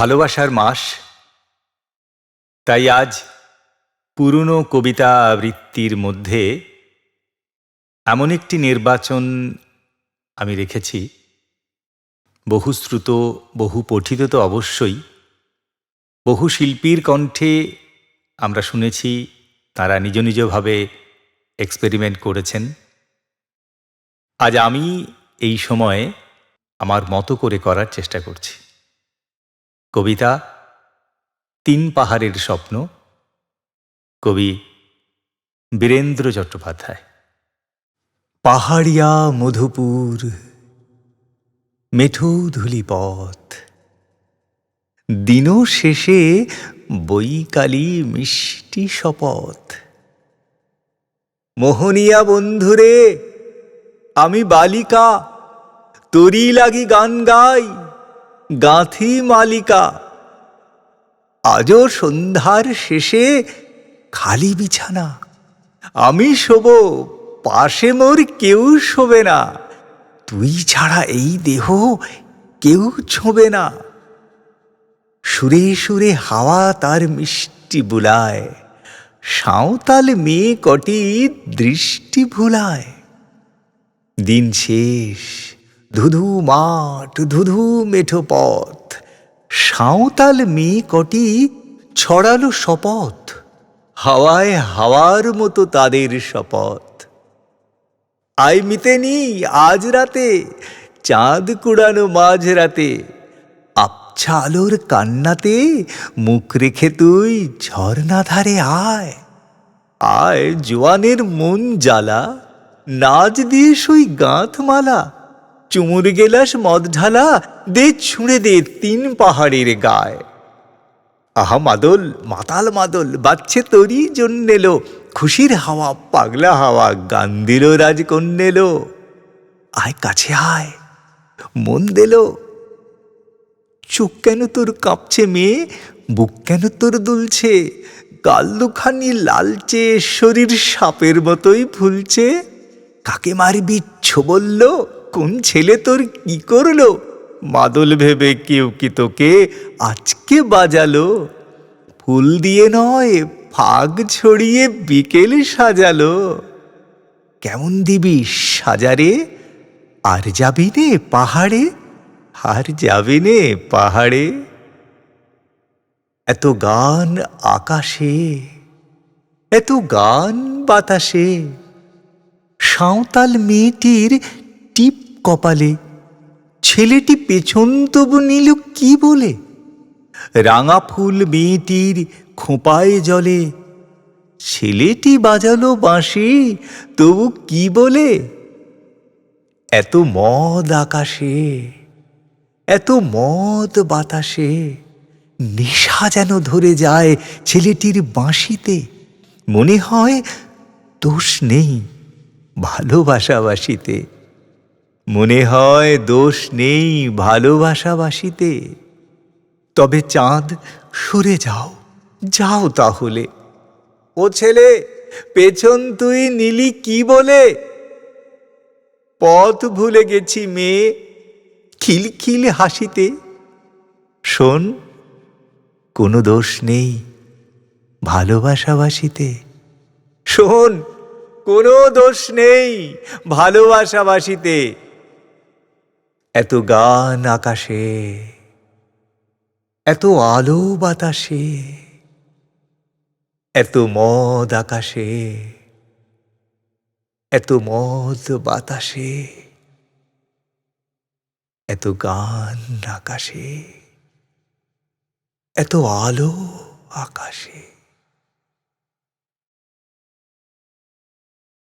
ভালোবাসার মাস। তাই আজ পুরনো কবিতা আবৃত্তির মধ্যে এমন একটি নির্বাচন আমি রেখেছি। বহুশ্রুত বহু পঠিত তো অবশ্যই। বহু শিল্পীর কণ্ঠে আমরা শুনেছি, তারা নিজ নিজভাবে এক্সপেরিমেন্ট করেছেন। আজ আমি এই সময়ে আমার মতো করে করার চেষ্টা করছি। কবিতা তিন পাহাড়ের স্বপ্ন। কবি বীরেন্দ্র চট্টোপাধ্যায়। পাহাড়িয়া মধুপুর মেঠো ধুলিপথ দিন শেষে বৈকালী মিষ্টি শপথ। মোহনিয়া বন্ধুরে, আমি বালিকা তরি লাগি গান গাই। গাঁথি মালিকা। আজও সন্ধ্যার শেষে খালি বিছানা। আমি শোব, পাশে মোর কেউ শোবে না। তুই ছাড়া এই দেহ কেউ ছোবে না। সুরে সুরে হাওয়া তার মিষ্টি বুলায়। সাঁওতাল মেয়ে কটি দৃষ্টি ভুলায়। দিন শেষ ধুধু মাঠ, ধুধু মেঠো পথ। সাঁওতাল মেয়ে কটি ছড়ালো শপথ, হাওয়ায় হাওয়ার মতো তাদের শপথ। আই মিতেনি, আজ রাতে চাঁদ কুড়ানো মাঝ রাতে আবছা আলোর কান্নাতে মুখ রেখে তুই ঝর্ণা ধারে আয়। আয় জোয়ানের মন জ্বালা, নাচ দিয়ে সই গাঁথমালা চুমুর গেলাস মদ ঢালা, দে ছুঁড়ে দে তিন পাহাড়ের গায়। আহা মাদল, মাতাল মাদল বাচ্চে তোরই জন্যেলো, খুশির হাওয়া, পাগলা হাওয়া, গান দিল রাজকন্যেলো। আয় কাছে আয়, মন দিল। চোখ কেন তোর কাঁপছে মেয়ে, বুক কেন তোর দুলছে, গাল দুখানি লালচে, শরীর সাপের মতোই ফুলছে। কাকে মারবি বলল? কোন ছেলে তোর কি করল? মাদল ভেবে কেউ কি তোকে আজকে বাজালো? ফুল দিয়ে নয় ফাগ ছড়িয়ে বিকেল সাজালো। কেমন দিবি সাজারে আর যাবি নে পাহাড়ে? আর যাবি নে পাহাড়ে? এত গান আকাশে, এত গান বাতাসে, সাঁওতাল মেয়েটির টিপ কপালে, ছেলেটি পেছন তবু নিল কি বলে? রাঙা ফুল মেয়েটির খোঁপায় জলে, ছেলেটি বাজালো বাঁশি, তবু কি বলে? এত মদ আকাশে, এত মদ বাতাসে, নেশা যেন ধরে যায় ছেলেটির বাঁশিতে। মনে হয় দোষ নেই ভালোবাসাবাসিতে মনে হয় দোষ নেই ভালোবাসাবাসিতে। তবে চাঁদ সরে যাও যাও তাহলে। ও ছেলে, পেছন তুই নীলি কি বলে? পথ ভুলে গেছি মেয়ে, খিলখিল হাসিতে। শোন, কোনো দোষ নেই ভালোবাসাবাসিতে। শোন, কোনো দোষ নেই ভালোবাসাবাসিতে। এত গান আকাশে, এত আলো বাতাসে, এত মদ আকাশে, এত মদ বাতাসে, এত গান আকাশে, এত আলো আকাশে।